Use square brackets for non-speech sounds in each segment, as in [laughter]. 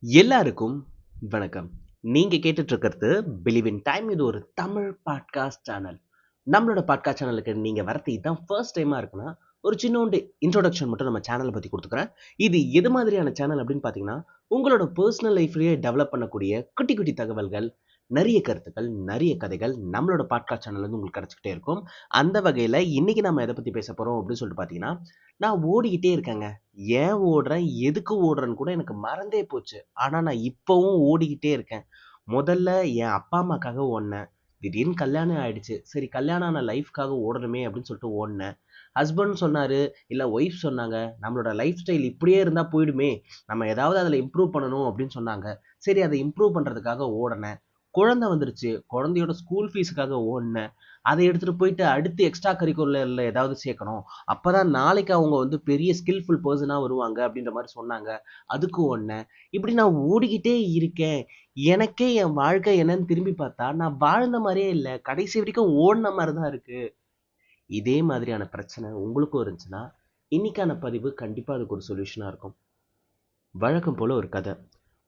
எல்லாருக்கும் வணக்கம். நீங்க கேட்டுட்டு இருக்கிறது இன் டைம். இது ஒரு தமிழ் பாட்காஸ்ட் சேனல். நம்மளோட பாட்காஸ்ட் சேனலுக்கு நீங்க வரது இதுதான் ஃபர்ஸ்ட் டைமா இருக்குன்னா ஒரு சின்னோண்டு இன்ட்ரோடக்ஷன் மட்டும் நம்ம சேனலை பற்றி கொடுத்துக்கிறேன். இது எது மாதிரியான சேனல் அப்படின்னு பார்த்தீங்கன்னா உங்களோட பர்சனல் லைஃப்லேயே டெவலப் பண்ணக்கூடிய குட்டி குட்டி தகவல்கள் நிறைய கருத்துக்கள் நிறைய கதைகள் நம்மளோட பாட்காஸ்ட் சேனல்லேருந்து உங்களுக்கு கிடச்சிக்கிட்டே இருக்கும். அந்த வகையில் இன்றைக்கி நம்ம எதை பற்றி பேச போகிறோம் அப்படின்னு சொல்லிட்டு பார்த்தீங்கன்னா நான் ஓடிக்கிட்டே இருக்கேங்க. ஏன் ஓடுறேன்? எதுக்கு ஓடுறேன்னு கூட எனக்கு மறந்தே போச்சு. ஆனால் நான் இப்போவும் ஓடிக்கிட்டே இருக்கேன். முதல்ல என் அப்பா அம்மாக்காக ஓடினேன். திடீர்னு கல்யாணம் ஆயிடுச்சு. சரி கல்யாணம் ஆன லைஃப்காக ஓடணுமே அப்படின்னு சொல்லிட்டு ஓடினேன். ஹஸ்பண்ட் சொன்னார் இல்லை ஒய்ஃப் சொன்னாங்க. நம்மளோட லைஃப் ஸ்டைல் இப்படியே இருந்தால் போயிடுமே. நம்ம ஏதாவது அதில் இம்ப்ரூவ் பண்ணணும் அப்படின்னு சொன்னாங்க. சரி அதை இம்ப்ரூவ் பண்ணுறதுக்காக ஓடினேன். குழந்தை வந்துருச்சு. குழந்தையோட ஸ்கூல் ஃபீஸுக்காக ஓடினேன் அதை எடுத்துகிட்டு போயிட்டு அடுத்து எக்ஸ்ட்ரா கரிக்குலரில் ஏதாவது சேர்க்கணும். அப்போ தான் நாளைக்கு அவங்க வந்து பெரிய ஸ்கில்ஃபுல் பர்சனாக வருவாங்க அப்படின்ற மாதிரி சொன்னாங்க. அதுக்கு ஒன்று இப்படி நான் ஓடிக்கிட்டே இருக்கேன். எனக்கே என் வாழ்க்கை என்னன்னு திரும்பி பார்த்தா நான் வாழ்ந்த மாதிரியே இல்லை. கடைசி வரைக்கும் ஓடின மாதிரி தான் இருக்குது இதே மாதிரியான பிரச்சனை உங்களுக்கும் இருந்துச்சுன்னா இன்னைக்கான பதிவு கண்டிப்பாக அதுக்கு ஒரு சொல்யூஷனாக இருக்கும். வழக்கம் போல் ஒரு கதை.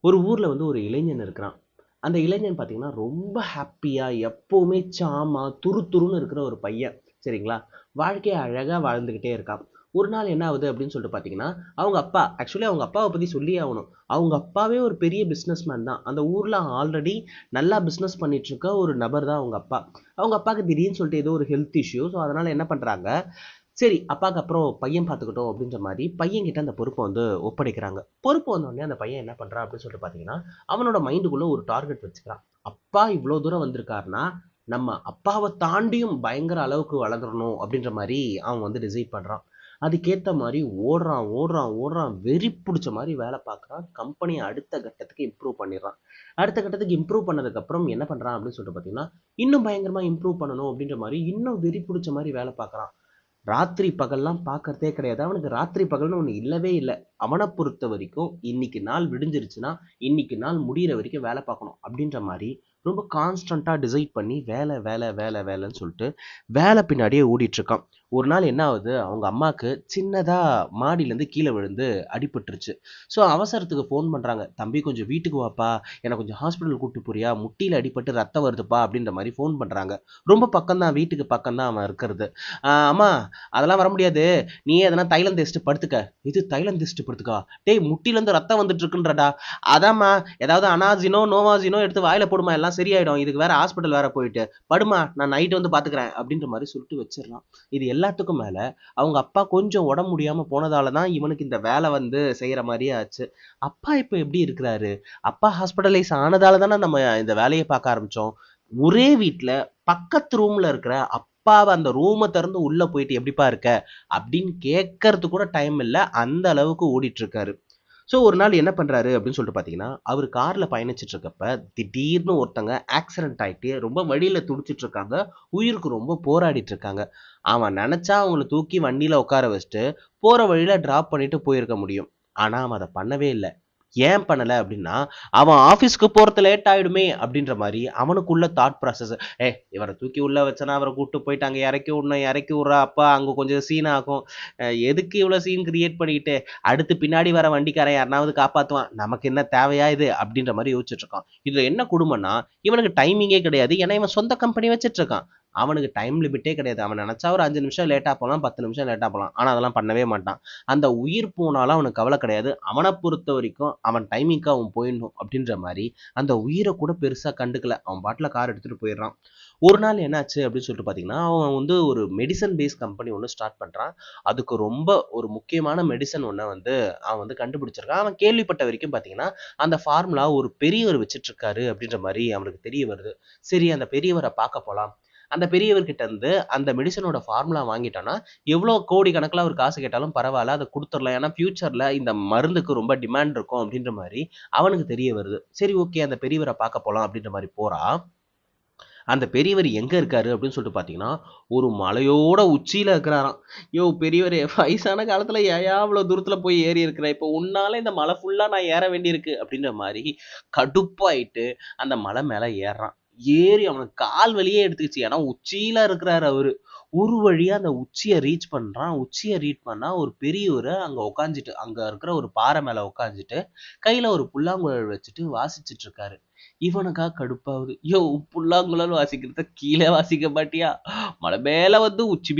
ஒரு ஊரில் வந்து ஒரு இளைஞன் இருக்கிறான். அந்த இளைஞன் பார்த்தீங்கன்னா ரொம்ப ஹாப்பியாக எப்போவுமே சாமா துரு துருன்னு இருக்கிற ஒரு பையன். சரிங்களா? வாழ்க்கையை அழகாக வாழ்ந்துக்கிட்டே இருக்கான். ஒரு நாள் என்ன ஆகுது அப்படின்னு சொல்லிட்டு பார்த்தீங்கன்னா அவங்க அப்பா ஆக்சுவலி அவங்க அப்பாவை பற்றி சொல்லி ஆகணும். அவங்க அப்பாவே ஒரு பெரிய பிஸ்னஸ் மேன் தான். அந்த ஊரில் ஆல்ரெடி நல்லா பிஸ்னஸ் பண்ணிகிட்ருக்க ஒரு நபர் தான் அவங்க அப்பா. அவங்க அப்பாவுக்கு திடீர்னு சொல்லிட்டு ஏதோ ஒரு ஹெல்த் இஷ்யூ ஸோ அதனால் என்ன பண்ணுறாங்க சரி அப்பாவுக்கு அப்புறம் பையன் பார்த்துக்கிட்டோம் அப்படின்ற மாதிரி பையன் கிட்ட அந்த பொறுப்பை வந்து ஒப்படைக்கிறாங்க. பொறுப்பு வந்தோடனே அந்த பையன் என்ன பண்ணுறான் அப்படின்னு சொல்லிட்டு பார்த்தீங்கன்னா அவனோட மைண்டுக்குள்ளே ஒரு டார்கெட் வச்சுக்கிறான். அப்பா இவ்வளோ தூரம் வந்திருக்காருன்னா நம்ம அப்பாவை தாண்டியும் பயங்கர அளவுக்கு வளர்ந்துடணும் அப்படின்ற மாதிரி அவன் வந்து டிசைட் பண்ணுறான் அதுக்கேற்ற மாதிரி ஓடுறான் ஓடுறான் ஓடுறான் வெறி பிடிச்ச மாதிரி வேலை பார்க்குறான். கம்பெனியை அடுத்த கட்டத்துக்கு இம்ப்ரூவ் பண்ணிடுறான். அடுத்த கட்டத்துக்கு இம்ப்ரூவ் பண்ணதுக்கப்புறம் என்ன பண்ணுறான் அப்படின்னு சொல்லிட்டு பார்த்தீங்கன்னா இன்னும் பயங்கரமாக இம்ப்ரூவ் பண்ணணும் அப்படின்ற மாதிரி இன்னும் வெறி பிடிச்ச மாதிரி வேலை பார்க்குறான். ராத்திரி பகல்லாம் பார்க்கறதே கிடையாது. அவனுக்கு ராத்திரி பகல்னு ஒன்று இல்லவே இல்லை. அவனை பொறுத்த வரைக்கும் இன்னைக்கு நாள் விடிஞ்சிருச்சுன்னா இன்னைக்கு நாள் முடியிற வரைக்கும் வேலை பார்க்கணும் அப்படின்ற மாதிரி ரொம்ப கான்ஸ்டண்ட்டாக டிசைட் பண்ணி வேலை வேலை வேலை வேலைன்னு சொல்லிட்டு வேலை பின்னாடியே ஓடிட்டு இருக்கான். ஒரு நாள் என்ன ஆகுது அவங்க அம்மாவுக்கு சின்னதாக மாடியிலேருந்து கீழே விழுந்து அடிபட்டுருச்சு. ஸோ அவசரத்துக்கு ஃபோன் பண்ணுறாங்க தம்பி கொஞ்சம் வீட்டுக்கு வாப்பா. என்னை கொஞ்சம் ஹாஸ்பிட்டல் கூப்பிட்டு போறியா? முட்டியில் அடிபட்டு ரத்தம் வருதுப்பா அப்படின்ற மாதிரி ஃபோன் பண்ணுறாங்க ரொம்ப பக்கம் தான் வீட்டுக்கு பக்கம் தான் அவன் இருக்கிறது. அம்மா அதெல்லாம் வர முடியாது. நீ எதனா தைலம் தேய்ச்சிட்டு படுத்துக்க. இது தைலம் தேய்ச்சிட்டு படுத்துக்கா டேய் முட்டிலேருந்து ரத்தம் வந்துட்டு இருக்குன்றடா அதாம்மா ஏதாவது அனாஜினோ நோவாஜினோ எடுத்து வாயில போடுமா? எல்லாம் சரியாயிடும். இதுக்கு வேற ஹாஸ்பிட்டல் வேற போயிட்டு. படுமா நான் நைட்டு வந்து பாத்துக்கிறேன். அப்படின்ற மாதிரி சொல்லிட்டு வச்சிடலாம். இது எல்லாத்துக்கும் மேலே அவங்க அப்பா கொஞ்சம் உடம்பு முடியாமல் போனதால தான் இவனுக்கு இந்த வேலை வந்து செய்கிற மாதிரியே ஆச்சு. அப்பா இப்போ எப்படி இருக்கிறாரு? அப்பா ஹாஸ்பிட்டலைஸ் ஆனதால தானே நம்ம இந்த வேலையை பார்க்க ஆரம்பித்தோம் ஒரே வீட்டில் பக்கத்து ரூமில் இருக்கிற அப்பாவை அந்த ரூமை திறந்து உள்ளே போயிட்டு எப்படிப்பா இருக்க? அப்படின்னு கேட்கறது கூட டைம் இல்லை. அந்த அளவுக்கு ஓடிட்டுருக்காரு ஸோ ஒரு நாள் என்ன பண்ணுறாரு அப்படின்னு சொல்லிட்டு பார்த்தீங்கன்னா அவர் காரில் பயணிச்சுட்டு இருக்கப்ப திடீர்னு ஒருத்தங்க ஆக்சிடென்ட் ஆகிட்டு ரொம்ப வழியில் துடிச்சிட்டு இருக்காங்க. உயிருக்கு ரொம்ப போராடிட்டு இருக்காங்க. அவன் நினச்சா அவங்கள தூக்கி வண்டியில் உட்கார வச்சுட்டு போகிற வழியில் ட்ராப் பண்ணிட்டு போயிருக்க முடியும். ஆனால் அவன் அதை பண்ணவே இல்லை. ஏன் பண்ணலை அப்படின்னா அவன் ஆஃபீஸ்க்கு போகிறது லேட் ஆகிடுமே அப்படின்ற மாதிரி அவனுக்குள்ள தாட் ப்ராசஸ் ஏ இவரை தூக்கி உள்ளே வச்சனா அவரை கூப்பிட்டு போயிட்டு அங்கே இறக்கி விடணும் இறக்கி விட்றா அப்பா அங்கே கொஞ்சம் சீன் ஆகும். எதுக்கு இவ்வளோ சீன் கிரியேட் பண்ணிக்கிட்டு அடுத்து பின்னாடி வர வண்டிக்காரன் யாருனாவது காப்பாற்றுவான் நமக்கு என்ன தேவையா இது? அப்படின்ற மாதிரி யோசிச்சுட்ருக்கான் இதில் என்ன குடும்பம்னா இவனுக்கு டைமிங்கே கிடையாது. ஏன்னா இவன் சொந்த கம்பெனி வச்சுட்ருக்கான் அவனுக்கு டைம் லிமிட்டே கிடையாது. அவன் நினச்சா ஒரு அஞ்சு நிமிஷம் லேட்டாக போகலாம் பத்து நிமிஷம் லேட்டாக போகலாம் ஆனால் அதெல்லாம் பண்ணவே மாட்டான். அந்த உயிர் போனாலும் அவனுக்கு கவலை கிடையாது. அவனை பொறுத்த வரைக்கும் அவன் டைமிங்க்கு அவன் போயிடணும் அப்படின்ற மாதிரி அந்த உயிரை கூட பெருசாக கண்டுக்கல. அவன் பாட்டில் கார் எடுத்துகிட்டு போயிடுறான். ஒரு நாள் என்னாச்சு அப்படின்னு சொல்லிட்டு பார்த்தீங்கன்னா அவன் வந்து ஒரு மெடிசன் பேஸ் கம்பெனி ஒன்று ஸ்டார்ட் பண்ணுறான் அதுக்கு ரொம்ப ஒரு முக்கியமான மெடிசன் ஒன்றை வந்து அவன் வந்து கண்டுபிடிச்சிருக்கான். அவன் கேள்விப்பட்ட வரைக்கும் பார்த்தீங்கன்னா அந்த ஃபார்முலா ஒரு பெரியவர் வச்சுட்டு இருக்காரு அப்படின்ற மாதிரி அவனுக்கு தெரிய வருது. சரி அந்த பெரியவரை பார்க்க போகலாம் அந்த பெரியவர்கிட்ட இருந்து அந்த மெடிசனோட ஃபார்முலா வாங்கிட்டோன்னா எவ்வளோ கோடி கணக்கில் அவர் காசு கேட்டாலும் பரவாயில்ல அதை கொடுத்துடலாம். ஏன்னா ஃபியூச்சரில் இந்த மருந்துக்கு ரொம்ப டிமாண்ட் இருக்கும் அப்படின்ற மாதிரி அவனுக்கு தெரிய வருது. சரி ஓகே அந்த பெரியவரை பார்க்க போகலாம் அப்படின்ற மாதிரி போறா. அந்த பெரியவர் எங்க இருக்காரு அப்படின்னு சொல்லிட்டு பார்த்தீங்கன்னா ஒரு மலையோட உச்சியில இருக்கிறாராம். யோ பெரியவர் வயசான காலத்துல ஏயா அவ்வளோ தூரத்துல போய் ஏறி இருக்கிற? இப்போ உன்னால இந்த மலை ஃபுல்லா நான் ஏற வேண்டியிருக்கு அப்படின்ற மாதிரி கடுப்பாயிட்டு அந்த மலை மேல ஏறுறான். ஏறி அவனுக்கு கால் வலியே எடுத்துக்கிச்சு. ஏன்னா உச்சியில இருக்கிறாரு அவரு. ஒரு வழியா அந்த உச்சியை ரீச் பண்றான். உச்சியை ரீச் பண்ணா ஒரு பெரியவர் அங்க உட்காந்துட்டு அங்க இருக்கிற ஒரு பாறை மேல உட்காந்துட்டு கையில ஒரு புல்லாங்குழல் வச்சுட்டு வாசிச்சுட்டு இருக்காரு இவனுக்கா கடுப்பாகுது. யோ புல்லாங்குழல் வாசிக்கிறத கீழே வாசிக்க மாட்டியா? மலை மேல வந்து உச்சி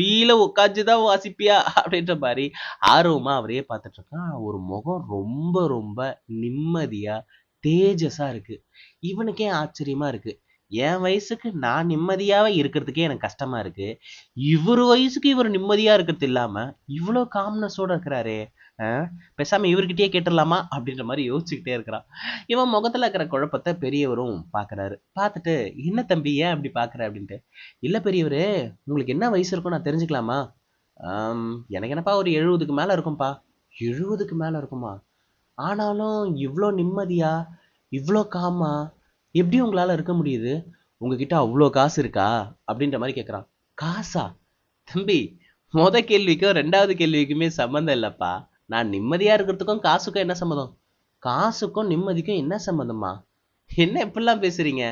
உட்காந்துதான் வாசிப்பியா? அப்படின்ற மாதிரி ஆர்வமா அவரையே பார்த்துட்டு இருக்கான் ஒரு முகம் ரொம்ப ரொம்ப நிம்மதியா தேஜஸா இருக்கு. இவனுக்கே ஆச்சரியமா இருக்கு. என் வயசுக்கு நான் நிம்மதியாவே இருக்கிறதுக்கே எனக்கு கஷ்டமா இருக்கு. இவர் வயசுக்கு இவர் நிம்மதியா இருக்கிறது இல்லாம இவ்வளோ காம்னஸோட இருக்கிறாரே. பேசாமல் பேசாம இவர்கிட்டயே கேட்டுடலாமா? அப்படின்ற மாதிரி யோசிச்சுக்கிட்டே இருக்கிறான். இவன் முகத்துல இருக்கிற குழப்பத்தை பெரியவரும் பார்க்குறாரு பார்த்துட்டு என்ன தம்பி? ஏன் அப்படி பார்க்குற?" அப்படின்ட்டு. இல்ல பெரியவரே உங்களுக்கு என்ன வயசு இருக்கும் நான் தெரிஞ்சுக்கலாமா? ஆம், எனக்கு என்னப்பா ஒரு எழுபதுக்கு மேல இருக்கும்பா. எழுபதுக்கு மேல இருக்குமா? ஆனாலும் இவ்வளோ நிம்மதியா? இவ்வளோ காமா எப்படி உங்களால் இருக்க முடியுது? உங்ககிட்ட அவ்வளோ காசு இருக்கா? அப்படின்ற மாதிரி கேட்குறான் காசா? தம்பி மொத கேள்விக்கும் ரெண்டாவது கேள்விக்குமே சம்மந்தம் இல்லைப்பா. நான் நிம்மதியாக இருக்கிறதுக்கும் காசுக்கும் என்ன சம்மந்தம் காசுக்கும் நிம்மதிக்கும் என்ன சம்மந்தமா என்ன இப்படிலாம் பேசுறீங்க?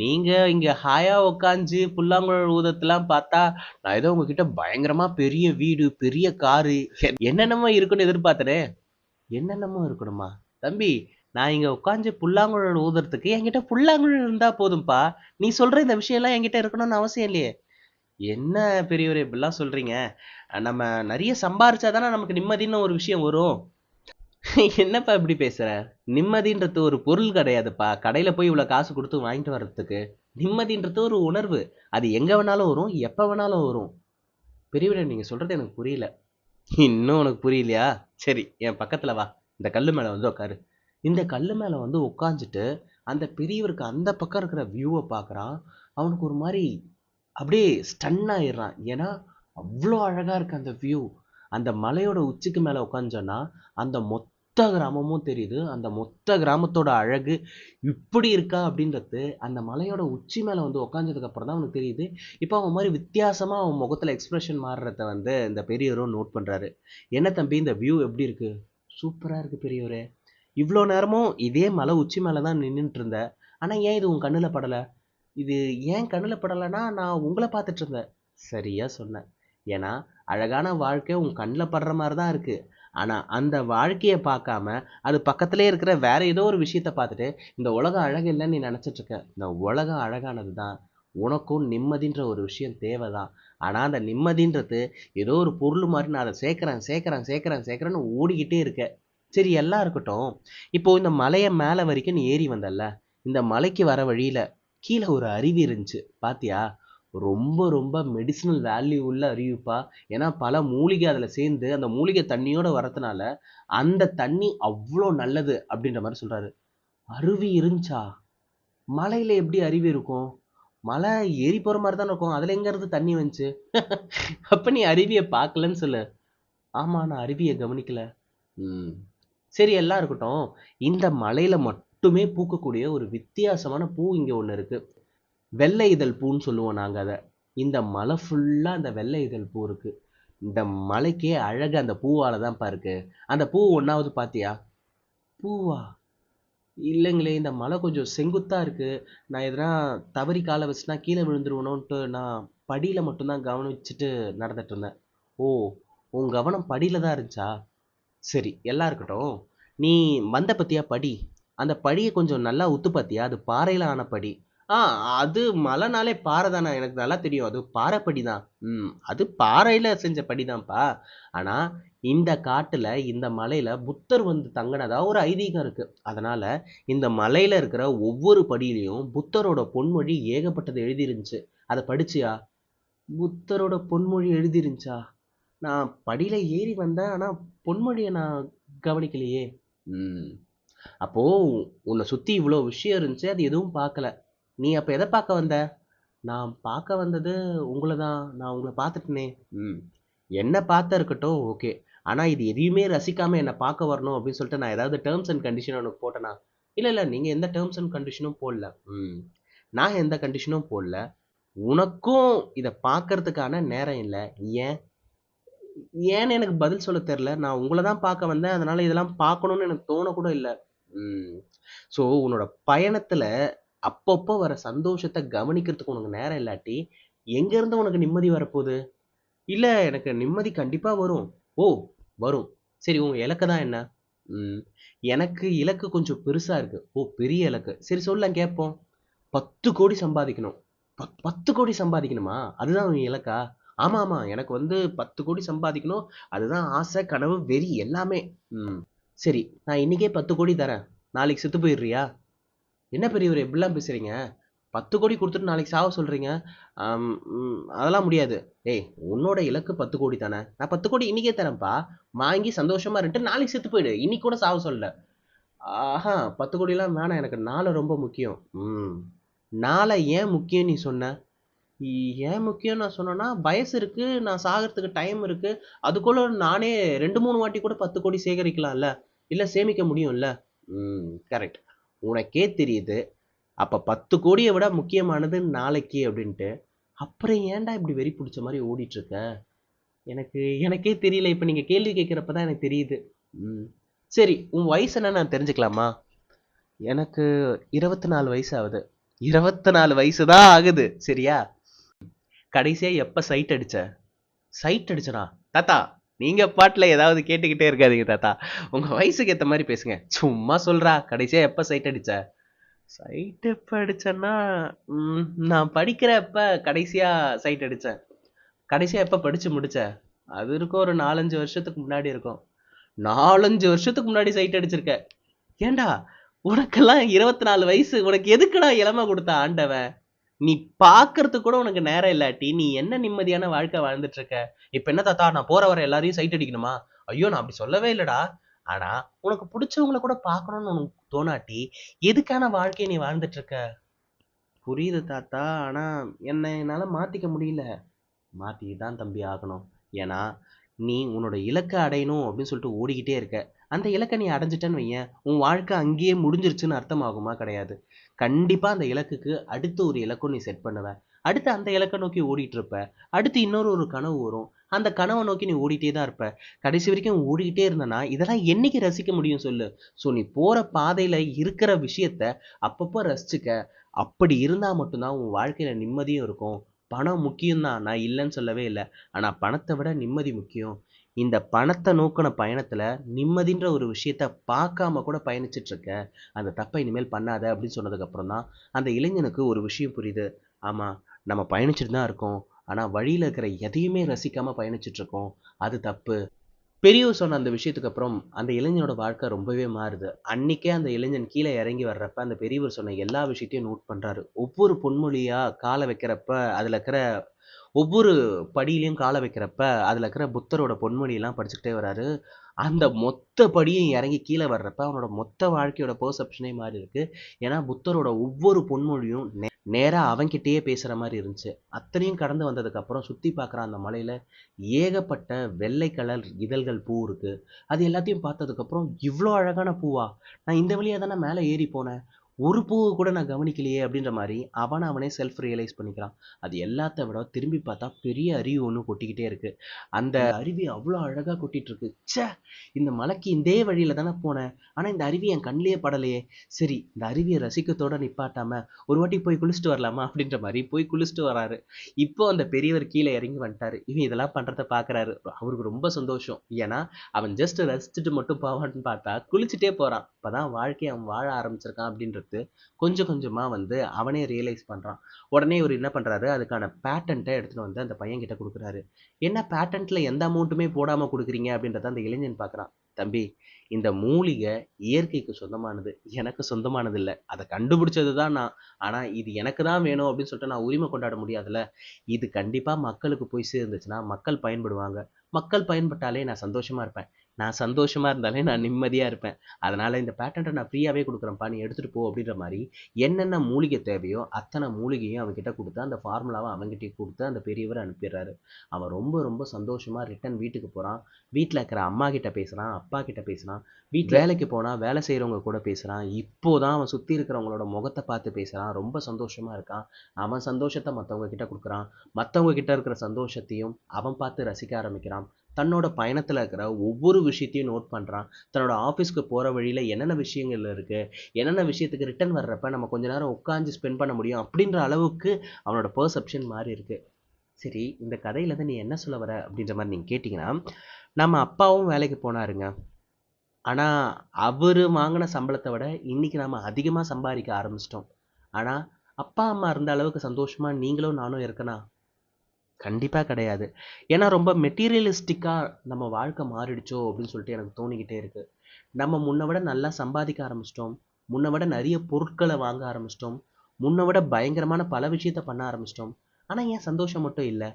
நீங்க இங்க ஹாயா உட்காந்து புல்லாங்குழல் ஊதத்தெல்லாம் பார்த்தா நான் ஏதோ உங்ககிட்ட பயங்கரமா பெரிய வீடு பெரிய காரு என்னென்னமோ இருக்குன்னு எதிர்பார்த்தனே. என்னென்னமோ இருக்கணுமா தம்பி நான் இங்க உட்காந்து புல்லாங்குழல் ஊதுறதுக்கு என்கிட்ட புல்லாங்குழல் இருந்தா போதும்ப்பா நீ சொல்ற இந்த விஷயம் எல்லாம் என்கிட்ட இருக்கணும்னு அவசியம் இல்லையே. என்ன பெரியவர் இப்படிலாம் சொல்றீங்க? நம்ம நிறைய சம்பாரிச்சாதானே நமக்கு நிம்மதின்னு ஒரு விஷயம் வரும். என்னப்பா இப்படி பேசுற? நிம்மதின்றது ஒரு பொருள் கிடையாதுப்பா. கடையில போய் இவ்வளவு காசு கொடுத்து வாங்கிட்டு வர்றதுக்கு நிம்மதின்றது ஒரு உணர்வு. அது எங்க வேணாலும் வரும் எப்ப வேணாலும் வரும். பெரியவர் நீங்க சொல்றது எனக்கு புரியல. இன்னும் உனக்கு புரியலையா? சரி என் பக்கத்துல வா. இந்த கல்லு மேல வந்து உட்காரு. இந்த கல் மேலே வந்து உட்காந்துட்டு அந்த பெரியவருக்கு அந்த பக்கம் இருக்கிற வியூவை பார்க்குறான் அவனுக்கு ஒரு மாதிரி அப்படியே ஸ்டன் ஆயிடுறான். ஏன்னா அவ்வளோ அழகாக இருக்குது அந்த வியூ அந்த மலையோட உச்சிக்கு மேலே உட்காந்தோன்னா அந்த மொத்த கிராமமும் தெரியுது. அந்த மொத்த கிராமத்தோட அழகு இப்படி இருக்கா அப்படின்றது அந்த மலையோட உச்சி மேலே வந்து உட்காந்ததுக்கு அப்புறம் தான் அவனுக்கு தெரியுது. இப்போ அவன் மாதிரி வித்தியாசமாக அவன் முகத்தில் எக்ஸ்ப்ரெஷன் மாறுறத வந்து இந்த பெரியவரும் நோட் பண்ணுறாரு என்ன தம்பி இந்த வியூ எப்படி இருக்குது சூப்பராக இருக்குது பெரியவரே. இவ்வளோ நேரமும் இதே மலை உச்சி மேலே தான் நின்றுட்டு இருந்தேன் ஆனால் ஏன் இது உன் கண்ணில் படலை? இது ஏன் கண்ணில் படலைன்னா நான் உங்களை பார்த்துட்டு இருந்தேன் சரியாக சொன்னேன் ஏன்னா அழகான வாழ்க்கை உன் கண்ணில் படுற மாதிரி தான் இருக்குது ஆனால் அந்த வாழ்க்கையை பார்க்காம அது பக்கத்திலே இருக்கிற வேற ஏதோ ஒரு விஷயத்த பார்த்துட்டு இந்த உலகம் அழகு இல்லைன்னு நீ இருக்க இந்த உலகம் அழகானது தான் உனக்கும் நிம்மதின்ற ஒரு விஷயம் தேவை தான் ஆனால் அந்த நிம்மதின்றது ஏதோ ஒரு பொருள் மாதிரி நான் அதை சேர்க்குறேன் சேர்க்குறேன் சேர்க்குறேன் சேர்க்குறேன்னு ஓடிக்கிட்டே இருக்கேன் சரி எல்லாம் இருக்கட்டும். இப்போது இந்த மலையை மேலே வரைக்கும் நீ ஏறி வந்தல்ல. இந்த மலைக்கு வர வழியில் கீழே ஒரு அருவி இருந்துச்சு. பாத்தியா? ரொம்ப ரொம்ப மெடிசினல் வேல்யூ உள்ள அறிவிப்பா ஏன்னா பல மூலிகை அதில் சேர்ந்து அந்த மூலிகை தண்ணியோட வரதுனால அந்த தண்ணி அவ்வளோ நல்லது அப்படின்ற மாதிரி சொல்கிறாரு அருவி இருந்துச்சா? மலையில் எப்படி அருவி இருக்கும்? மலை ஏறி போகிற மாதிரி தானே இருக்கும். அதில் எங்கேருந்து தண்ணி வந்துச்சு? [laughs] அப்போ நீ அருவியை பார்க்கலன்னு சொல்லு. ஆமா நான் அருவியை கவனிக்கல. ம். சரி எல்லாம் இருக்கட்டும். இந்த மலையில் மட்டுமே பூக்கக்கூடிய ஒரு வித்தியாசமான பூ இங்கே ஒன்று இருக்குது வெள்ளை இதழ் பூன்னு சொல்லுவோம் நாங்கள் அதை. இந்த மலை ஃபுல்லாக அந்த வெள்ளை இதழ் பூ இருக்கு. இந்த மலைக்கே அழகு அந்த பூவால் தான்ப்பா இருக்குது அந்த பூ ஒன்றாவது பார்த்தியா பூவா? இல்லைங்களே இந்த மலை கொஞ்சம் செங்குத்தாக இருக்குது நான் எதனா தவறி காலை வச்சுனா கீழே விழுந்துருவணும்ன்ட்டு நான் படியில் மட்டும்தான் கவனிச்சுட்டு நடந்துட்டு இருந்தேன். ஓ உன் கவனம் படியில் தான் இருந்துச்சா? சரி எல்லாம் இருக்கட்டும். நீ வந்த பத்தியா படி? அந்த படியை கொஞ்சம் நல்லா உத்து பார்த்தியா அது பாறையில் ஆன படி. ஆ அது மலைனாலே பாறை தானே. எனக்கு நல்லா தெரியும். அது பாறைப்படி தான். ம் அது பாறையில் செஞ்ச படிதான்ப்பா ஆனால் இந்த காட்டில் இந்த மலையில் புத்தர் வந்து தங்கினதா ஒரு ஐதீகம் இருக்குது அதனால் இந்த மலையில் இருக்கிற ஒவ்வொரு படியிலையும் புத்தரோட பொன்மொழி ஏகப்பட்டது எழுதிருந்துச்சு. அதை படிச்சியா? புத்தரோட பொன்மொழி எழுதிருந்துச்சா? நான் படியில ஏறி வந்தேன். ஆனா பொன்மொழியை நான் கவனிக்கலையே. ம். அப்போ உன்னை சுத்தி இவ்வளோ விஷயம் இருந்துச்சு. அது எதுவும் பார்க்கல. நீ அப்ப எதை பார்க்க வந்த? நான் பார்க்க வந்தது உங்களை தான் நான் உங்களை பார்த்துட்டேனே. ம். என்ன பார்த்த இருக்கட்டும் ஓகே. ஆனா இது எதையுமே ரசிக்காம என்னை பார்க்க வரணும் அப்படின்னு சொல்லிட்டு நான் ஏதாவது டேர்ம்ஸ் அண்ட் கண்டிஷன் உனக்கு போட்டேனா? இல்ல இல்ல. நீங்க எந்த டேர்ம்ஸ் அண்ட் கண்டிஷனும் போடல. ம். நான் எந்த கண்டிஷனும் போடல. உனக்கும் இதை பார்க்கறதுக்கான நேரம் இல்லை. ஏன்? ஏன்னு எனக்கு பதில் சொல்ல தெரியல நான் உங்களை தான் பார்க்க வந்தேன் அதனால இதெல்லாம் பார்க்கணும்னு எனக்கு தோண கூட இல்லை ம் ஸோ உன்னோட பயணத்துல அப்பப்போ வர சந்தோஷத்த கவனிக்கிறதுக்கு உனக்கு நேரம் இல்லாட்டி, எங்கேருந்து உனக்கு நிம்மதி வரப்போது? இல்ல எனக்கு நிம்மதி கண்டிப்பா வரும். ஓ! வரும். சரி உன் இலக்கு தான் என்ன? ம். எனக்கு இலக்கு கொஞ்சம் பெருசா இருக்கு. ஓ! பெரிய இலக்கு. சரி சொல்லேன் கேட்போம். 10,00,00,000 சம்பாதிக்கணும். பத் 10,00,00,000 சம்பாதிக்கணுமா? அதுதான் உன் இலக்கா? ஆமா, ஆமா. எனக்கு வந்து 10,00,00,000 சம்பாதிக்கணும். அதுதான் ஆசை, கனவு, வெறி எல்லாமே. ம். சரி நான் இன்னைக்கே 10,00,00,000 தரேன். நாளைக்கு செத்து போயிர்றியா? என்ன பெரியவரே இப்படிலாம் பேசுறீங்க? 10,00,00,000 குடுத்துட்டு நாளைக்கு சாவ ம் அதெல்லாம் முடியாது. ஏய் உன்னோட இலக்கு 10,00,00,000 தானே. நான் 10,00,00,000 இன்னைக்கே தரேன்ப்பா. வாங்கி சந்தோஷமா இருந்துட்டு நாளைக்கு செத்து போயிடு. இன்னைக்கு கூட சாவ சொல்லல. ஆஹா 10,00,00,000லாம் வேணாம். எனக்கு நாளை ரொம்ப முக்கியம். ம். நாளை ஏன் முக்கியம் நீ சொன்ன? ஏன் முக்கியம் நான் சொன்னேன்னா, வயசு இருக்கு. நான் சாகிறதுக்கு டைம் இருக்கு. அதுக்குள்ள நானே 2, 3 வாட்டி கூட பத்து கோடி சேகரிக்கலாம்ல. இல்லை சேமிக்க முடியும்ல. ம். கரெக்ட். உனக்கே தெரியுது. அப்போ பத்து கோடியை விட முக்கியமானது நாளைக்கு அப்படின்ட்டு. அப்புறம் ஏன்டா இப்படி வெறி பிடிச்ச மாதிரி ஓடிட்டு எனக்கு எனக்கே தெரியல. இப்போ நீங்கள் கேள்வி கேட்குறப்ப தான் எனக்கு தெரியுது. ம். சரி உன் வயசு என்ன நான் தெரிஞ்சுக்கலாமா? எனக்கு 24 வயசு ஆகுது. 24 வயசு தான் ஆகுது. சரியா? கடைசியாக எப்போ சைட் அடித்த சைட் அடிச்சனா? தாத்தா நீங்கள் பாட்டில் ஏதாவது கேட்டுக்கிட்டே இருக்காதீங்க தாத்தா. உங்கள் வயசுக்கு ஏற்ற மாதிரி பேசுங்க. சும்மா சொல்கிறா கடைசியாக எப்போ சைட் அடித்த சைட் எப்போ அடித்தேன்னா நான் படிக்கிறப்ப கடைசியாக சைட் அடித்தேன் கடைசியாக எப்போ படித்து முடித்த அது இருக்கும் ஒரு 4, 5 வருஷத்துக்கு முன்னாடி இருக்கும். 4, 5 வருஷத்துக்கு முன்னாடி சைட் அடிச்சிருக்க. ஏண்டா உனக்கெல்லாம் 24 வயசு. உனக்கு எதுக்குடா இளமை கொடுத்தா ஆண்டவன்? நீ பார்க்கறதுக்கு கூட உனக்கு நேரம் இல்லாட்டி, நீ என்ன நிம்மதியான வாழ்க்கை வாழ்ந்துட்டு இருக்க? இப்ப என்ன தாத்தா நான் போற வர எல்லாரையும் சைட் அடிக்கணுமா? ஐயோ! நான் அப்படி சொல்லவே இல்லடா. ஆனா, உனக்கு பிடிச்சவங்களை கூட பார்க்கணும்னு உனக்கு தோணாட்டி, எதுக்கான வாழ்க்கையை நீ வாழ்ந்துட்டு இருக்க? புரியுது தாத்தா. ஆனா, என்னை என்னால மாத்திக்க முடியல. மாத்தி தான் தம்பி ஆகணும். ஏன்னா, நீ உன்னோட இலக்கை அடையணும் அப்படின்னு சொல்லிட்டு ஓடிக்கிட்டே இருக்க. அந்த இலக்கை நீ அடைஞ்சிட்டேன்னு வையேன், உன் வாழ்க்கை அங்கேயே முடிஞ்சிருச்சுன்னு அர்த்தமாகுமா? கிடையாது. கண்டிப்பாக அந்த இலக்குக்கு அடுத்து ஒரு இலக்கும் நீ செட் பண்ணுவ. அடுத்து அந்த இலக்க நோக்கி ஓடிட்டு இருப்ப. அடுத்து இன்னொரு ஒரு கனவு வரும். அந்த கனவை நோக்கி நீ ஓடிட்டே தான் இருப்ப. கடைசி வரைக்கும் ஓடிக்கிட்டே இருந்தனா இதெல்லாம் என்னைக்கு ரசிக்க முடியும் சொல்லு? ஸோ நீ போற பாதையில இருக்கிற விஷயத்த அப்பப்போ ரசிச்சுக்க. அப்படி இருந்தா மட்டும்தான் உன் வாழ்க்கையில நிம்மதியும் இருக்கும். பணம் முக்கியம்தான் நான் இல்லைன்னு சொல்லவே இல்லை ஆனால் பணத்தை விட நிம்மதி முக்கியம். இந்த பணத்தை நோக்குன பயணத்தில் நிம்மதின்ற ஒரு விஷயத்த பார்க்காம கூட பயணிச்சிட்ருக்க அந்த தப்பை இனிமேல் பண்ணாத அப்படின்னு சொன்னதுக்கப்புறம் தான், அந்த இளைஞனுக்கு ஒரு விஷயம் புரியுது. ஆமாம் நம்ம பயணிச்சுட்டு தான் இருக்கோம். ஆனால் வழியில் இருக்கிற எதையுமே ரசிக்காமல் பயணிச்சிட்ருக்கோம் அது தப்பு. பெரியவர் சொன்ன அந்த விஷயத்துக்கு அப்புறம், அந்த இளைஞனோட வாழ்க்கை ரொம்பவே மாறுது. அன்னைக்கே அந்த இளைஞன் கீழே இறங்கி வர்றப்ப, அந்த பெரியவர் சொன்ன எல்லா விஷயத்தையும் நோட் பண்ணுறாரு ஒவ்வொரு பொன்மொழியாக காலை வைக்கிறப்ப, அதில் இருக்கிற ஒவ்வொரு படியிலையும் காலை வைக்கிறப்ப, அதில் இருக்கிற புத்தரோட பொன்மொழியெல்லாம் படிச்சுக்கிட்டே வராரு. அந்த மொத்த படியும் இறங்கி கீழே வர்றப்ப, அவனோட மொத்த வாழ்க்கையோட பெர்செப்ஷனே மாறி இருக்கு. ஏன்னா, புத்தரோட ஒவ்வொரு பொன்மொழியும் நே நேராக அவன்கிட்டயே பேசுகிற மாதிரி இருந்துச்சு. அத்தனையும் கடந்து வந்ததுக்கப்புறம் சுற்றி பார்க்குற பார்க்குறான் அந்த மலையில் ஏகப்பட்ட வெள்ளை கலர் இதழ்கள் பூ இருக்குது அது எல்லாத்தையும் பார்த்ததுக்கப்புறம் இவ்வளோ அழகான பூவா? நான் இந்த வழியாக தானே மேலே ஏறி போனேன். ஒரு பூவை கூட நான் கவனிக்கலையே!" அப்படின்ற மாதிரி அவன் அவனே செல்ஃப் ரியலைஸ் பண்ணிக்கிறான். அது எல்லாத்த விட திரும்பி பார்த்தா பெரிய அருவி ஒன்று கொட்டிக்கிட்டே இருக்கு. அந்த அருவி அவ்வளோ அழகாக கொட்டிட்டு இருக்கு. ச்சே! இந்த மலைக்கு இதே வழியில தானே போனேன். ஆனால் இந்த அருவி என் கண்ணிலேயே படலையே! சரி இந்த அருவியை ரசிக்கத்தோட நிப்பாட்டாம, ஒரு வாட்டி போய் குளிச்சுட்டு வரலாமா? அப்படின்ற மாதிரி போய் குளிச்சுட்டு வராரு. இப்போ அந்த பெரியவர் கீழே இறங்கி வந்துட்டாரு. இவன் இதெல்லாம் பண்ணுறத பார்க்குறாரு. அவருக்கு ரொம்ப சந்தோஷம். ஏன்னா, அவன் ஜஸ்ட் ரசிச்சுட்டு மட்டும் போவான்னு பார்த்தா, குளிச்சுட்டே போகிறான் இப்போ தான் வாழ்க்கையை அவன் வாழ ஆரம்பிச்சிருக்கான் அப்படின்றது கொடுத்து கொஞ்சம் கொஞ்சமாக வந்து அவனே ரியலைஸ் பண்ணுறான் உடனே இவர் என்ன பண்ணுறாரு அதுக்கான பேட்டன்ட்டை எடுத்துகிட்டு வந்து அந்த பையன்கிட்ட கொடுக்குறாரு "என்ன பேட்டன்ட்டில் எந்த அமௌண்ட்டுமே போடாமல் கொடுக்குறீங்க அப்படின்றத அந்த இளைஞன் பார்க்குறான். "தம்பி, இந்த மூலிகை இயற்கைக்கு சொந்தமானது. எனக்கு சொந்தமானது இல்லை அதை கண்டுபிடிச்சது தான் நான். ஆனால் இது எனக்கு தான் வேணும் அப்படின்னு சொல்லிட்டு நான் உரிமை கொண்டாட முடியாதுல்ல. இது கண்டிப்பாக மக்களுக்கு போய் சேர்ந்துச்சுன்னா, மக்கள் பயன்படுவாங்க. மக்கள் பயன்பட்டாலே நான் சந்தோஷமாக இருப்பேன். நான் சந்தோஷமாக இருந்தாலே நான் நிம்மதியாக இருப்பேன். அதனால் இந்த பேட்டன்ட்டை நான் ஃப்ரீயாகவே கொடுக்குறேன்ப்பா நீ எடுத்துகிட்டு போ." அப்படின்ற மாதிரி என்னென்ன மூலிகை தேவையோ, அத்தனை மூலிகையும் அவன்கிட்ட கொடுத்து அந்த ஃபார்முலாவை அவன்கிட்டயே கொடுத்து அந்த பெரியவர் அனுப்பிடுறாரு. அவன் ரொம்ப ரொம்ப சந்தோஷமாக ரிட்டர்ன் வீட்டுக்கு போகிறான் வீட்டில் இருக்கிற அம்மா கிட்ட பேசுகிறான் அப்பா கிட்ட பேசுகிறான் வீட்ல வேலைக்கு போனால் வேலை செய்கிறவங்க கூட பேசுகிறான் இப்போ தான் அவன் சுற்றி இருக்கிறவங்களோட முகத்தை பார்த்து பேசுகிறான் ரொம்ப சந்தோஷமாக இருக்கான். அவன் சந்தோஷத்தை மற்றவங்க கிட்ட கொடுக்குறான் மற்றவங்க கிட்ட இருக்கிற சந்தோஷத்தையும் அவன் பார்த்து ரசிக்க ஆரம்பிக்கிறான். தன்னோட பயணத்தில் இருக்கிற ஒவ்வொரு விஷயத்தையும் நோட் பண்ணுறான் தன்னோட ஆஃபீஸ்க்கு போகிற வழியில் என்னென்ன விஷயங்கள் இருக்குது என்னென்ன விஷயத்துக்கு ரிட்டர்ன் வர்றப்ப நம்ம கொஞ்ச நேரம் உட்காந்து ஸ்பெண்ட் பண்ண முடியும்? அப்படின்ற அளவுக்கு அவனோட பர்செப்ஷன் மாறி இருக்குது சரி இந்த கதையிலேருந்து நீ என்ன சொல்ல வர? அப்படின்ற மாதிரி நீங்கள் கேட்டிங்கன்னா நம்ம அப்பாவும் வேலைக்கு போனாருங்க. ஆனால் அவர் வாங்கின சம்பளத்தை விட இன்றைக்கி நாம் அதிகமாக சம்பாதிக்க ஆரம்பிச்சிட்டோம். ஆனால் அப்பா அம்மா இருந்த அளவுக்கு சந்தோஷமாக நீங்களும் நானும் இருக்கணும். கண்டிப்பாக கிடையாது. ஏன்னா ரொம்ப மெட்டீரியலிஸ்டிக்காக நம்ம வாழ்க்கை மாறிடுச்சோ அப்படின்னு சொல்லிட்டு எனக்கு தோணிக்கிட்டே இருக்குது நம்ம முன்னை விட நல்லா சம்பாதிக்க ஆரம்பிச்சிட்டோம். முன்னை விட நிறைய பொருட்களை வாங்க ஆரம்பிச்சிட்டோம். முன்னை விட பயங்கரமான பல விஷயத்த பண்ண ஆரம்பிச்சிட்டோம். ஆனால் ஏன் சந்தோஷம் மட்டும் இல்லை?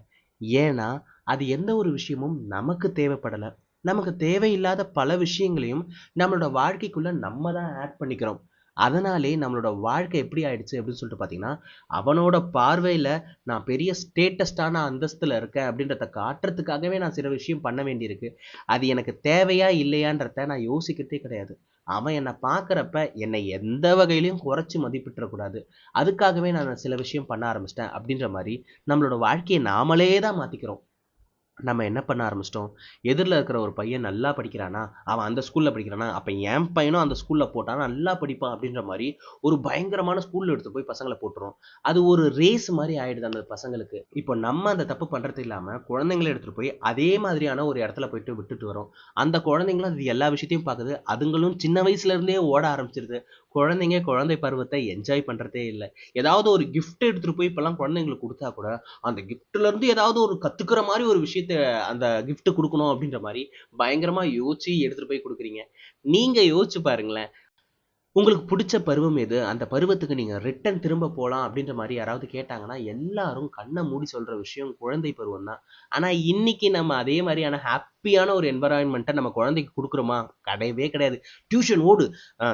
ஏன்னா அது எந்த ஒரு விஷயமும் நமக்கு தேவைப்படலை. நமக்கு தேவையில்லாத பல விஷயங்களையும் நம்மளோட வாழ்க்கைக்குள்ளே நம்ம தான் ஆட் பண்ணிக்கிறோம். அதனாலே நம்மளோட வாழ்க்கை எப்படி ஆயிடுச்சு அப்படின்னு சொல்லிட்டு பார்த்தீங்கன்னா அவனோட பார்வையில் நான் பெரிய ஸ்டேட்டஸ்டான அந்தஸ்தில் இருக்கேன் அப்படின்றத காட்டுறதுக்காகவே நான் சில விஷயம் பண்ண வேண்டியிருக்கு. அது எனக்கு தேவையா இல்லையான்றத நான் யோசிக்கிறதே கிடையாது. அவன் என்னை பார்க்குறப்ப என்னை எந்த வகையிலையும் குறைச்சி மதிப்பிட்டுறக்கூடாது அதுக்காகவே நான் சில விஷயம் பண்ண ஆரம்பிச்சிட்டேன் அப்படின்ற மாதிரி நம்மளோட வாழ்க்கையை நாமளே தான் மாற்றிக்கிறோம் நம்ம என்ன பண்ண ஆரம்பிச்சிட்டோம்? எதிரில் இருக்கிற ஒரு பையன் நல்லா படிக்கிறானா? அவன் அந்த ஸ்கூலில் படிக்கிறானா? அப்போ என் பையனும் அந்த ஸ்கூலில் போட்டானா. நல்லா படிப்பான் அப்படின்ற மாதிரி ஒரு பயங்கரமான ஸ்கூலில் எடுத்து போய் பசங்களை போட்டுரும். அது ஒரு ரேஸ் மாதிரி ஆகிடுது அந்த பசங்களுக்கு. இப்போ நம்ம அந்த தப்பு பண்ணுறது இல்லாமல் குழந்தைங்களை எடுத்துகிட்டு போய் அதே மாதிரியான ஒரு இடத்துல போயிட்டு விட்டுட்டு வரோம். அந்த குழந்தைங்களும் அது எல்லா விஷயத்தையும் பார்க்குது. அதுங்களும் சின்ன வயசுலேருந்தே ஓட ஆரம்பிச்சிருது. குழந்தைங்க குழந்தை பருவத்தை என்ஜாய் பண்ணுறதே இல்லை. ஏதாவது ஒரு கிஃப்ட் எடுத்துகிட்டு போய் இப்போல்லாம் குழந்தைங்களுக்கு கொடுத்தா கூட அந்த கிஃப்ட்லேருந்து ஏதாவது ஒரு கற்றுக்கிற மாதிரி ஒரு விஷயத்த அந்த கிஃப்ட்டு கொடுக்கணும் அப்படின்ற மாதிரி பயங்கரமா யோசிச்சு எடுத்துட்டு போய் கொடுக்குறீங்க. நீங்க யோசிச்சு பாருங்களேன் உங்களுக்கு பிடிச்ச பருவம் எது? அந்த பருவத்துக்கு நீங்கள் ரிட்டன் திரும்ப போகலாம் அப்படின்ற மாதிரி யாராவது கேட்டாங்கன்னா எல்லாரும் கண்ணை மூடி சொல்கிற விஷயம் குழந்தை பருவம் தான். ஆனால் இன்னைக்கு நம்ம அதே மாதிரியான ஹாப்பியான ஒரு என்வரான்மெண்ட்டை நம்ம குழந்தைக்கு கொடுக்குறோமா? கிடையவே கிடையாது. டியூஷன் ஓடு.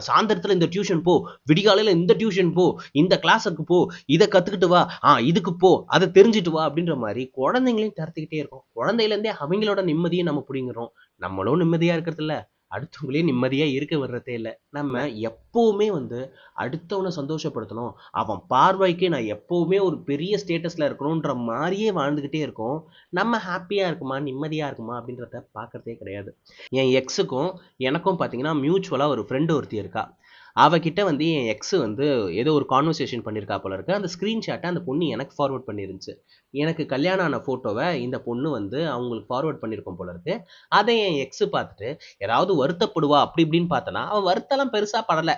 சாயந்தரத்தில் இந்த டியூஷன் போ. விடிகாலையில் இந்த டியூஷன் போ. இந்த கிளாஸுக்கு போ. இதை கற்றுக்கிட்டு வா. ஆ இதுக்கு போ. அதை தெரிஞ்சுட்டு வா அப்படின்ற மாதிரி குழந்தைங்களையும் தரத்துக்கிட்டே இருக்கும். குழந்தையிலேருந்தே அவங்களோட நிம்மதியை நம்ம பிடிங்கிறோம் நம்மளும் நிம்மதியாக இருக்கிறதில்ல அடுத்தவங்களையும் நிம்மதியா இருக்க விடுறதே இல்லை. நம்ம எப்பவுமே வந்து அடுத்தவனை சந்தோஷப்படுத்தணும். அவன் பார்வைக்கு நான் எப்பவுமே ஒரு பெரிய ஸ்டேட்டஸ்ல இருக்கணுன்ற மாதிரியே வாழ்ந்துகிட்டே இருக்கோம். நம்ம ஹாப்பியா இருக்குமா நிம்மதியா இருக்குமா அப்படின்றத பார்க்கறதே கிடையாது. என் எக்ஸுக்கும் எனக்கும் பார்த்தீங்கன்னா மியூச்சுவலா ஒரு ஃப்ரெண்டு ஒருத்தி இருக்கா. அவகிட்ட வந்து என் எக்ஸ் வந்து ஏதோ ஒரு கான்வர்சேஷன் பண்ணியிருக்கா போல இருக்கு. அந்த ஸ்க்ரீன்ஷாட்டை அந்த பொண்ணு எனக்கு ஃபார்வர்ட் பண்ணிருந்துச்சு. எனக்கு கல்யாணம் ஆன ஃபோட்டோவை இந்த பொண்ணு வந்து அவங்களுக்கு ஃபார்வர்ட் பண்ணியிருக்கோம் போல இருக்கு. அதை என் எக்ஸ் பார்த்துட்டு ஏதாவது வருத்தப்படுவா? அப்படி இப்படின்னு பார்த்தனா அவன் வருத்தம்லாம் பெருசாக படலை.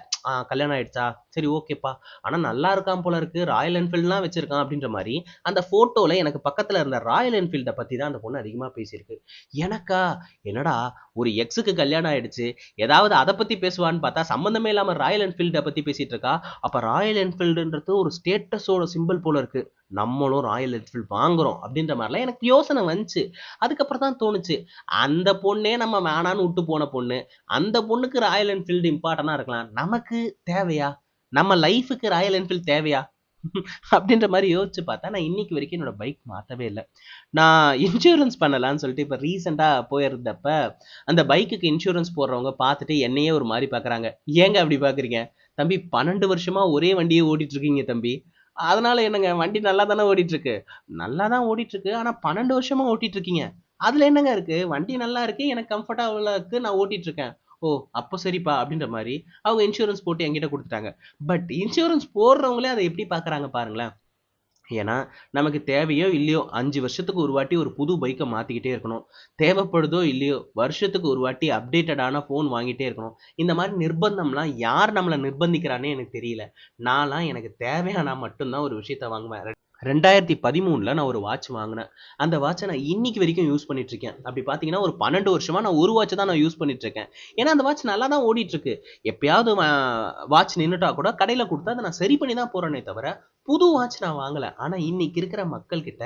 கல்யாணம் ஆயிடுச்சா? சரி ஓகேப்பா. ஆனால் நல்லா இருக்கான் போல இருக்கு. ராயல் என்ஃபீல்ட்லாம் வச்சிருக்கான் அப்படின்ற மாதிரி அந்த ஃபோட்டோவில் எனக்கு பக்கத்தில் இருந்த ராயல் என்ஃபீல்டை பற்றி தான் அந்த பொண்ணு அதிகமாக பேசியிருக்கு. எனக்கா? என்னடா? ஒரு எக்ஸுக்கு கல்யாணம் ஆயிடுச்சு. ஏதாவது அதை பற்றி பேசுவான்னு பார்த்தா சம்மந்தமே இல்லாமல் ராயல் என்ஃபீல்டை பற்றி பேசிகிட்டு இருக்கா? அப்போ ராயல் என்ஃபீல்டுன்றது ஒரு ஸ்டேட்டஸோட சிம்பிள் போல இருக்கு. நம்மளும் ராயல் என்ஃபீல்ட் வாங்குறோம் அப்படின்ற மாதிரிலாம் எனக்கு யோசனை வந்துச்சு. அதுக்கப்புறம் தான் தோணுச்சு. அந்த பொண்ணே நம்ம வேணான்னு விட்டு போன பொண்ணு. அந்த பொண்ணுக்கு ராயல் என்ஃபீல்டு இம்பார்ட்டனாக இருக்கலாம். நமக்கு தேவையா? நம்ம லைஃபுக்கு ராயல் என்ஃபீல்ட் தேவையா? அப்படின்ற மாதிரி யோசிச்சு பார்த்தா நான் இன்னைக்கு வரைக்கும் என்னோட பைக் மாற்றவே இல்லை. நான் இன்சூரன்ஸ் பண்ணலான்னு சொல்லிட்டு இப்போ ரீசெண்டாக போயிருந்தப்ப அந்த பைக்குக்கு இன்சூரன்ஸ் போடுறவங்க பார்த்துட்டு என்னையே ஒரு மாதிரி பார்க்குறாங்க. ஏங்க அப்படி பார்க்குறீங்க? தம்பி பன்னெண்டு வருஷமா ஒரே வண்டியை ஓட்டிட்டு இருக்கீங்க தம்பி. அதனால என்னங்க வண்டி நல்லா தானே ஓடிட்டு இருக்கு நல்லா தான் ஓடிட்டு இருக்கு ஆனா பன்னெண்டு வருஷமா ஓட்டிட்டு இருக்கீங்க அதுல என்னங்க இருக்கு? வண்டி நல்லா இருக்கு எனக்கு கம்ஃபர்டபுளா இருக்கு நான் ஓட்டிட்டு இருக்கேன் ஓ அப்போ சரிப்பா அப்படின்ற மாதிரி அவங்க இன்சூரன்ஸ் போட்டு என்கிட்ட கொடுத்துட்டாங்க. பட் இன்சூரன்ஸ் போடுறவங்களே அதை எப்படி பார்க்குறாங்க பாருங்களேன். ஏன்னா நமக்கு தேவையோ இல்லையோ அஞ்சு வருஷத்துக்கு ஒரு வாட்டி ஒரு புது பைக்கை மாற்றிக்கிட்டே இருக்கணும். தேவைப்படுதோ இல்லையோ வருஷத்துக்கு ஒரு வாட்டி அப்டேட்டடான ஃபோன் வாங்கிட்டே இருக்கணும். இந்த மாதிரி நிர்பந்தம்லாம் யார் நம்மளை நிர்பந்திக்கிறானே எனக்கு தெரியல. நான்லாம் எனக்கு தேவையானா மட்டும்தான் ஒரு விஷயத்த வாங்குவேன். ரெண்டாயிரத்தி பதிமூணில் நான் ஒரு வாட்ச் வாங்கினேன். அந்த வாட்சை நான் இன்னைக்கு வரைக்கும் யூஸ் பண்ணிட்டு இருக்கேன் அப்படி பார்த்தீங்கன்னா ஒரு பன்னெண்டு வருஷமாக நான் ஒரு வாட்ச் தான் நான் யூஸ் பண்ணிட்டு இருக்கேன் ஏன்னா அந்த வாட்ச் நல்லா தான் ஓடிட்டு இருக்கு எப்பயாவது வாட்ச் நின்றுட்டா கூட கடையில் கொடுத்தா அதை நான் சரி பண்ணி தான் போகிறேனே தவிர புது வாட்ச் நான் வாங்கலை. ஆனால் இன்னைக்கு இருக்கிற மக்கள்கிட்ட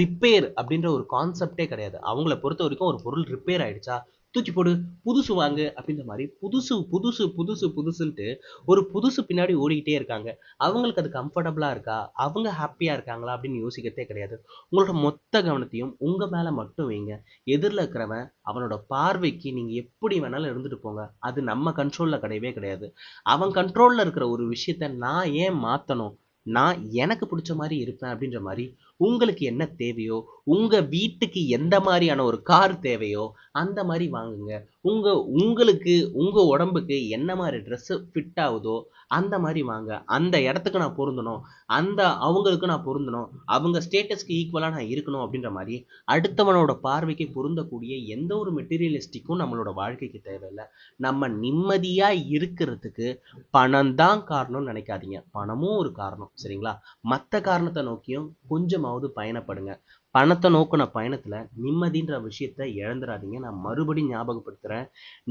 ரிப்பேர் அப்படின்ற ஒரு கான்செப்டே கிடையாது. அவங்கள பொறுத்த வரைக்கும் ஒரு பொருள் ரிப்பேர் ஆயிடுச்சா? தூக்கி போடு புதுசு வாங்கு அப்படின்ற மாதிரி புதுசு புதுசு புதுசு புதுசுன்ட்டு ஒரு புதுசு பின்னாடி ஓடிக்கிட்டே இருக்காங்க. அவங்களுக்கு அது கம்ஃபர்டபுளாக இருக்கா? அவங்க ஹாப்பியாக இருக்காங்களா? அப்படின்னு யோசிக்கிறதே கிடையாது. உங்களோட மொத்த கவனத்தையும் உங்கள் மேலே மட்டும் வைங்க. எதிரில் இருக்கிறவன் அவனோட பார்வைக்கு நீங்கள் எப்படி வேணாலும் இருந்துட்டு போங்க. அது நம்ம கண்ட்ரோலில் கிடையவே கிடையாது. அவன் கண்ட்ரோலில் இருக்கிற ஒரு விஷயத்த நான் ஏன் மாற்றணும் நான் எனக்கு பிடிச்ச மாதிரி இருப்பேன் அப்படின்ற மாதிரி உங்களுக்கு என்ன தேவையோ உங்கள் வீட்டுக்கு எந்த மாதிரியான ஒரு கார் தேவையோ அந்த மாதிரி வாங்குங்க. உங்கள் உங்களுக்கு உங்கள் உடம்புக்கு என்ன மாதிரி ட்ரெஸ்ஸு ஃபிட் ஆகுதோ அந்த மாதிரி வாங்க. அந்த இடத்துக்கு நான் பொருந்தணும். அந்த அவங்களுக்கு நான் பொருந்தணும். அவங்க ஸ்டேட்டஸ்க்கு ஈக்குவலாக நான் இருக்கணும் அப்படின்ற மாதிரி அடுத்தவனோட பார்வைக்கு பொருந்தக்கூடிய எந்த ஒரு மெட்டீரியலிஸ்டிக்கும் நம்மளோட வாழ்க்கைக்கு தேவையில்லை. நம்ம நிம்மதியாக இருக்கிறதுக்கு பணம் தான் காரணம்னு நினைக்காதீங்க. பணமும் ஒரு காரணம் சரிங்களா? மற்ற காரணத்தை நோக்கியும் கொஞ்சம் கொஞ்சமாவது பயணப்படுங்க. பணத்தை நோக்கின பயணத்தில் நிம்மதின்ற விஷயத்த இழந்துடாதீங்க நான் மறுபடியும் ஞாபகப்படுத்துகிறேன்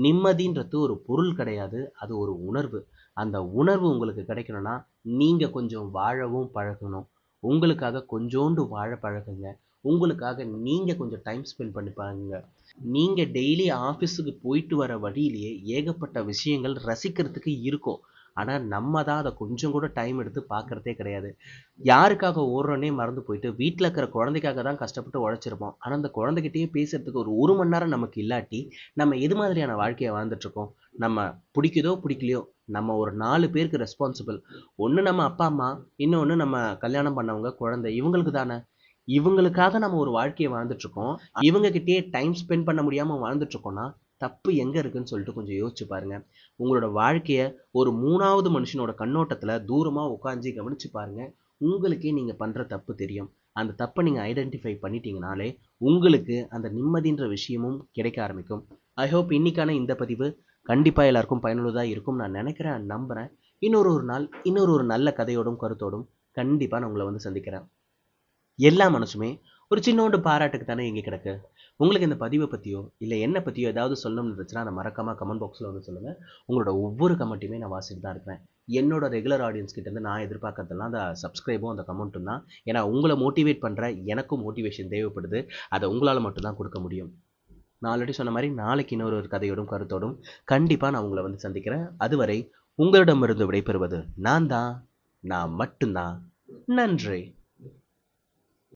நிம்மதின்றது ஒரு பொருள் கிடையாது அது ஒரு உணர்வு. அந்த உணர்வு உங்களுக்கு கிடைக்கணும்னா நீங்கள் கொஞ்சம் வாழவும் பழகணும். உங்களுக்காக கொஞ்சோண்டு வாழ பழகுங்க. உங்களுக்காக நீங்கள் கொஞ்சம் டைம் ஸ்பெண்ட் பண்ணி பாருங்க நீங்கள் டெய்லி ஆஃபீஸுக்கு போயிட்டு வர வழியிலேயே ஏகப்பட்ட விஷயங்கள் ரசிக்கிறதுக்கு இருக்கும். ஆனால் நம்ம தான் அதை கொஞ்சம் கூட டைம் எடுத்து பார்க்குறதே கிடையாது. யாருக்காக ஓடுறோன்னே மறந்து போயிட்டு வீட்டில் இருக்கிற குழந்தைக்காக தான் கஷ்டப்பட்டு உழைச்சிருப்போம். ஆனால் அந்த குழந்தைகிட்டயே பேசுறதுக்கு ஒரு ஒரு மணி நேரம் நமக்கு இல்லாட்டி நம்ம எது மாதிரியான வாழ்க்கையை வாழ்ந்துட்டுருக்கோம் நம்ம பிடிக்குதோ பிடிக்கலையோ நம்ம ஒரு நாலு பேருக்கு ரெஸ்பான்சிபிள் ஒன்று நம்ம அப்பா அம்மா இன்னொன்று நம்ம கல்யாணம் பண்ணவங்க குழந்தை இவங்களுக்கு தானே. இவங்களுக்காக நம்ம ஒரு வாழ்க்கையை வாழ்ந்துட்டுருக்கோம் இவங்ககிட்டயே டைம் ஸ்பெண்ட் பண்ண முடியாமல் வாழ்ந்துட்டுருக்கோம்னா தப்பு எங்கே இருக்குன்னு சொல்லிட்டு கொஞ்சம் யோசிச்சு பாருங்க. உங்களோட வாழ்க்கையை ஒரு மூணாவது மனுஷனோட கண்ணோட்டத்தில் தூரமாக உட்காந்து கவனித்து பாருங்கள் உங்களுக்கே நீங்கள் பண்ணுற தப்பு தெரியும். அந்த தப்பை நீங்கள் ஐடென்டிஃபை பண்ணிட்டீங்கனாலே உங்களுக்கு அந்த நிம்மதின்ற விஷயமும் கிடைக்க ஆரம்பிக்கும். ஐ ஹோப் இன்னைக்கான இந்த பதிவு கண்டிப்பாக எல்லாருக்கும் பயனுள்ளதாக இருக்கும் நான் நினைக்கிறேன் நம்புகிறேன் இன்னொரு ஒரு நாள் இன்னொரு ஒரு நல்ல கதையோடும் கருத்தோடும் கண்டிப்பாக நான் உங்களை வந்து சந்திக்கிறேன். எல்லா மனசுமே ஒரு சின்னோண்டு பாராட்டுக்கு தானே எங்கே கிடக்கு. உங்களுக்கு இந்த பதிவை பற்றியோ இல்லை என்ன பற்றியோ ஏதாவது சொல்லணும்னு இருந்துச்சுன்னா நான் மறக்காமல் கமெண்ட் பாக்ஸில் வந்து சொல்லுங்கள் உங்களோட ஒவ்வொரு கமெண்ட்டுமே நான் வாசிட்டு தான் இருக்கிறேன். என்னோட ரெகுலர் ஆடியன்ஸ் கிட்டேருந்து நான் எதிர்பார்க்கறதெல்லாம் அந்த சப்ஸ்கிரைபும் அந்த கமெண்ட்டும் தான். ஏன்னா உங்களை மோட்டிவேட் பண்ணுற எனக்கும் மோட்டிவேஷன் தேவைப்படுது. அதை உங்களால் மட்டும்தான் கொடுக்க முடியும். நான் ஆல்ரெடி சொன்ன மாதிரி நாளைக்கு இன்னொரு ஒரு கதையோடும் கருத்தோடும் கண்டிப்பாக நான் உங்களை வந்து சந்திக்கிறேன். அதுவரை உங்களிடமிருந்து விடைபெறுவது நான் தான் நான் மட்டும்தான். நன்றி.